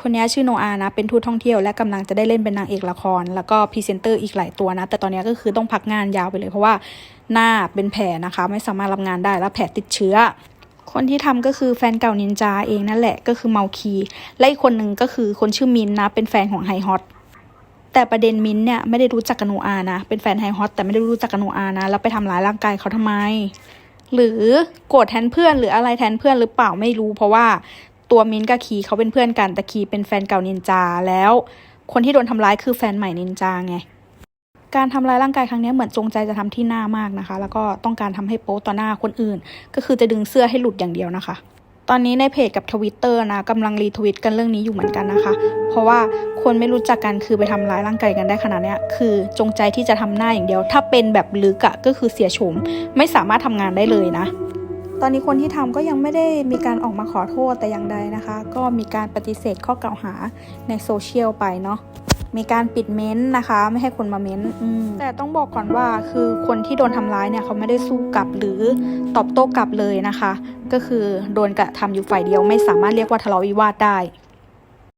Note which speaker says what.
Speaker 1: คนนี้ชื่อโนอานะ เป็นทูตท่องเที่ยว และกำลังจะได้เล่นเป็นนางเอกละคร แล้วก็พรีเซนเตอร์อีกหลายตัวนะ แต่ตอนนี้ก็คือต้องพักงานยาวไปเลย เพราะว่าหน้าเป็นแผลนะคะ ไม่สามารถรับงานได้แล้วแผลติดเชื้อ คนที่ทำก็คือแฟนเก่านินจาเองนั่นแหละก็คือเมาคีและอีกคนหนึ่งก็คือคนชื่อมินนะ เป็นแฟนของไฮฮอตแต่ประเด็นมินเนี่ยไม่ได้รู้จักกับโนอานะ เป็นแฟนไฮฮอตแต่ไม่ได้รู้จักกับโนอานะ แล้วไปทำร้ายร่างกายเขาทำไม หรือโกรธแทนเพื่อนหรืออะไรแทนเพื่อนหรือเปล่าไม่รู้ เพราะว่า ตัวมินกับคีเขาเป็นเพื่อนกันแต่คีเป็นแฟนเก่านินจาแล้ว คนที่โดนทำร้ายคือแฟนใหม่นินจาไงการทำร้ายร่างกายครั้งนี้เหมือนจงใจจะทำที่หน้ามากนะคะ แล้วก็ต้องการทำให้โป๊ต่อหน้าคนอื่น ก็คือจะดึงเสื้อให้หลุดอย่างเดียวนะคะ ตอนนี้ในเพจกับทวิตเตอร์นะกำลังรีทวิตกันเรื่องนี้อยู่เหมือนกันนะคะ เพราะว่าคนไม่รู้จักกันคือไปทำร้ายร่างกายกันได้ขนาดนี้คือจงใจที่จะทำหน้าอย่างเดียว ถ้าเป็นแบบลึกอะก็คือเสียโฉมไม่สามารถทำงานได้เลยนะ ตอนนี้คนที่ทำก็ยังไม่ได้มีการออกมาขอโทษแต่อย่างใดนะคะ ก็มีการปฏิเสธข้อกล่าวหาในโซเชียลไปเนาะมีการปิดเม้นต์นะคะ ไม่ให้คนมาเม้นต์อืมแต่ต้องบอกก่อนว่าคือคนที่โดนทำร้ายเนี่ยเขาไม่ได้สู้กลับหรือตอบโต้กลับเลยนะคะ ก็คือโดนกระทำอยู่ฝ่ายเดียวไม่สามารถเรียกว่าทะเลาะวิวาทได้